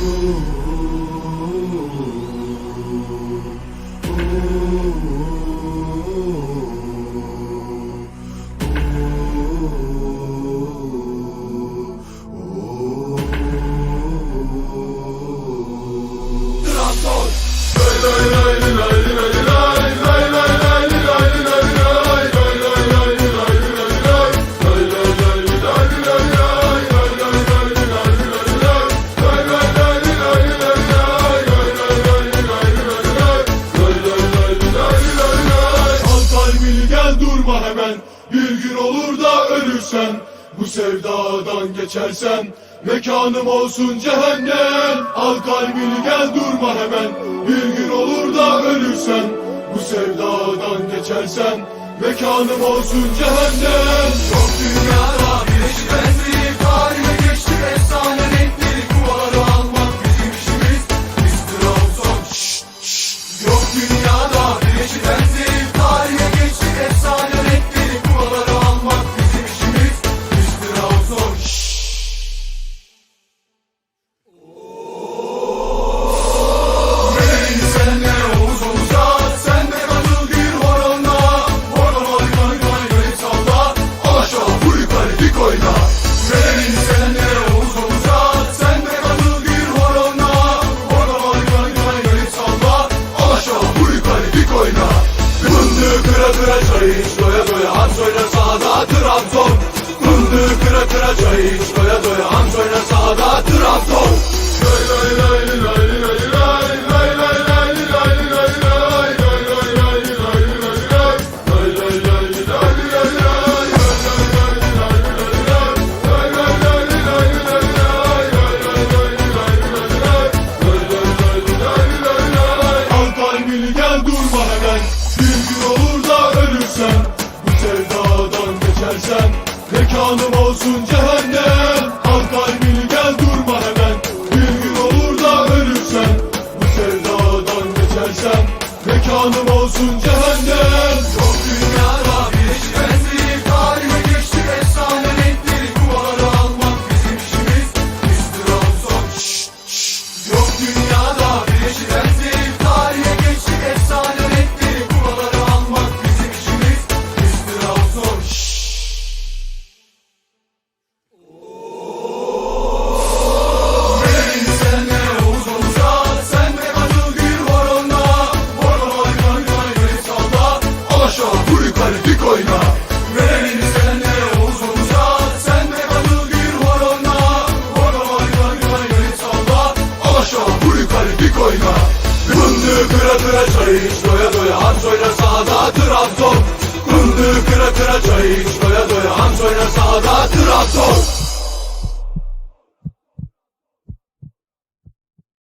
주 Bir gün olur da ölürsen Bu sevdadan geçersen Mekanım olsun cehennem. Al kalbini gel durma hemen. Bir gün olur da ölürsen Bu sevdadan geçersen Mekanım olsun cehennem. Çok dünyada bir şüphesi var kıra iç doya doya Hamz oyna sahada Trabzon Kundu kıra kıra çay iç doya doya Hamz oyna sahada Trabzon Lay lay lay lay lay lay lay lay Gel dur bana gel ölürsen Bu sevdadan geçersen Mekanım olsun cehennem. Al kalbini gel durma hemen Bir gün olur da ölürsen Bu sevdadan geçersen Mekanım olsun cehennem koyma. Verelim senle omuz omuza Sen de katıl bir horonla Horonla yuvar yuvar yuvar salla Al aşağı vur yukarı bir koyma. Kundu kıra kıra çay iç doya doya Hans oyna sahada Trabzon. Kundu kıra kıra çay iç doya doya Hans oyna sahada Trabzon.